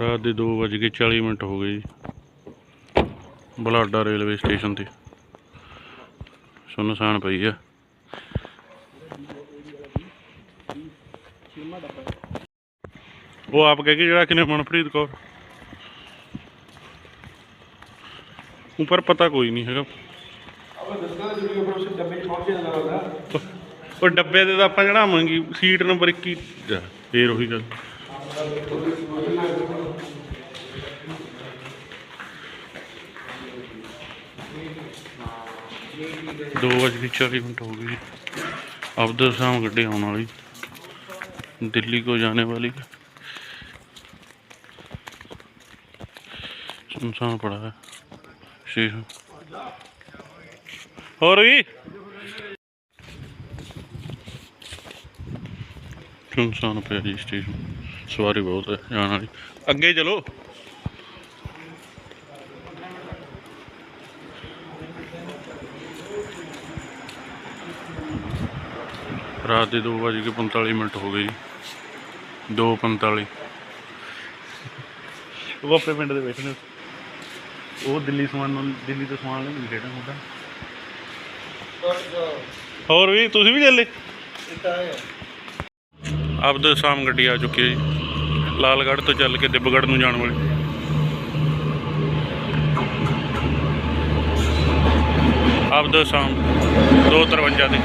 ਰਾਤ ਦੇ 2:40 ਮਿੰਟ ਹੋ ਗਏ ਜੀ। ਬਲਾਡਾ ਰੇਲਵੇ ਸਟੇਸ਼ਨ ਤੇ। ਸੁੰਨਸਾਨ ਪਈ ਆ। ਉਹ ਆਪ ਕਹਿ ਕੇ ਜਿਹੜਾ ਕਿਨੇ ਮਨਪ੍ਰੀਤ ਕੌਰ। ਉੱਪਰ ਪਤਾ ਕੋਈ ਨਹੀਂ ਹੈਗਾ। ਉਹ ਡੱਬੇ ਦੇ ਤਾਂ ਆਪਾਂ ਜਿਹੜਾ ਚੜਾਵਾਂਗੇ ਸੀਟ ਨੰਬਰ 21 ਜਾ, ਫੇਰ ਉਹੀ ਗੱਲ। दो बज के चालीस मिनट हो गई अब तो शाम गड्डी आने वाली दिल्ली को जाने वाली है सुनसान पड़ा है स्टेशन और भी ਸੁਨਸਾਨ ਪਿਆ ਜੀ ਸਟੇਸ਼ਨ ਸਵਾਰੀ ਬਹੁਤ ਹੈ ਜਾਣ ਵਾਲੀ ਅੱਗੇ ਚਲੋ ਰਾਤ ਦੇ 2:45 ਮਿੰਟ ਹੋ ਗਏ 2:45 ਉਹ ਆਪਣੇ ਪਿੰਡ ਦੇ ਬੈਠੇ ਨੇ। ਉਹ ਦਿੱਲੀ ਸਮਾਨ ਦਿੱਲੀ ਤੋਂ ਸਮਾਨ ਲੈਣ ਖੇਡਾਂ ਹੁੰਦਾ ਹੋਰ ਵੀ, ਤੁਸੀਂ ਵੀ ਚੱਲੇ? ਆਪ ਦਾ ਸ਼ਾਮ ਗੱਡੀ ਆ ਚੁੱਕੀ ਹੈ ਜੀ। ਲਾਲਗੜ੍ਹ ਤੋਂ ਚੱਲ ਕੇ ਦਿੱਬਗੜ੍ਹ ਨੂੰ ਜਾਣ ਵਾਲੀ। ਆਪ ਦਾ ਸ਼ਾਮ 253 ਤੇ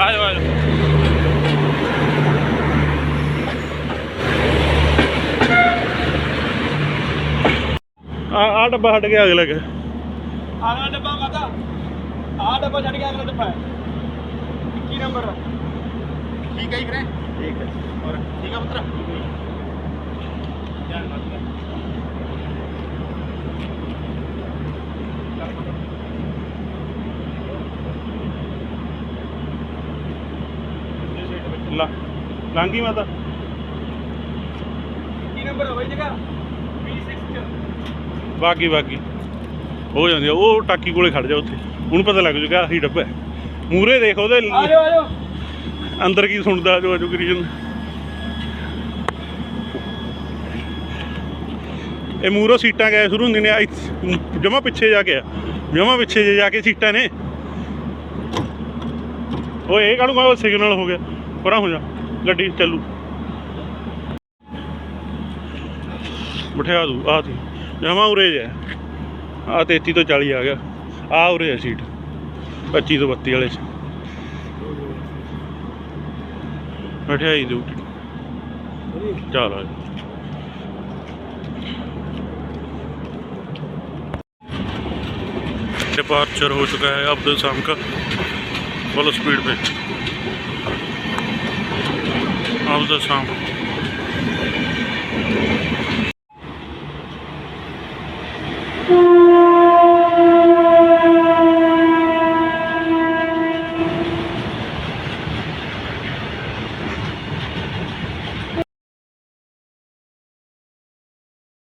ਆਜੋ ਆਜੋ ਆ ਆ ਡੱਬਾ ਹਟ ਗਿਆ ਅਗਲਾ ਕਿ। ਆਹ ਡੱਬਾ ਮਾਤਾ। ਆਹ ਡੱਬਾ ਛੱਡ ਕੇ ਅਗਲਾ ਡੱਬਾ। ਹੈ 21 ਨੰਬਰ। ਠੀਕ ਹੈ ਜੀ ਵੀਰੇ। ਠੀਕ ਹੈ। ਹੋਰ ਠੀਕ ਹੈ ਪੁੱਤਰ ਧਿਆਨ ਨਾਲ। ਲਾ ਲਾਂਗੀ ਮਾਤਾ ਕੀ ਨੰਬਰ ਹੈ ਬਈ ਜਗ੍ਹਾ। B6 ਚ। ਬਾਕੀ ਬਾਕੀ ਹੋ ਜਾਂਦੀ ਆ। ਉਹ ਟਾਕੀ ਕੋਲੇ ਖੜ ਜਾ ਉੱਥੇ। ਉਹਨੂੰ ਪਤਾ ਲੱਗ ਜੂਗਾ ਆਹੀ ਡੱਬਾ ਮੂਰੇ ਦੇਖ ਉਹਦੇ ਆ ਜਾਓ ਆ ਜਾਓ। ਅੰਦਰ ਕੀ ਸੁਣਦਾ ਜੋ ਜੋ ਕਰੀ ਜਾਂਦਾ ਇਹ ਮੂਰੋ ਸੀਟਾਂ ਗਏ ਸ਼ੁਰੂ ਹੁੰਦੀਆਂ ਨੇ। ਜਮਾ ਪਿੱਛੇ ਜਾ ਕੇ ਆ। ਜਮਾ ਪਿੱਛੇ ਜੇ ਕੇ ਸੀਟਾਂ ਨੇ। ਓਏ ਇਹ ਕਾਹਨੂੰ ਸਿਗਨਲ ਹੋ ਗਿਆ। ਪਰਾਂ ਹੋ ਜਾ ਗੱਡੀ ਚੱਲੂ ਬਿਠਾ ਦੂ ਆ ਤੀ ਜਮਾ ਉਰੇ ਜਾ ਆ 33 ਤੋਂ 40 ਆ ਗਿਆ ਆ ਉਰੇ ਆ ਸੀਟ 25 ਤੋਂ 32 ਵਾਲੇ ਚ ਮਠਿਆਈ ਦੂ ਚੱਲ ਆ ਜਾ। डिपार्चर हो चुका है अब्दुल शाम का फुल स्पीड पे ਅਫਜ਼ਲ ਸ਼ਾਮ।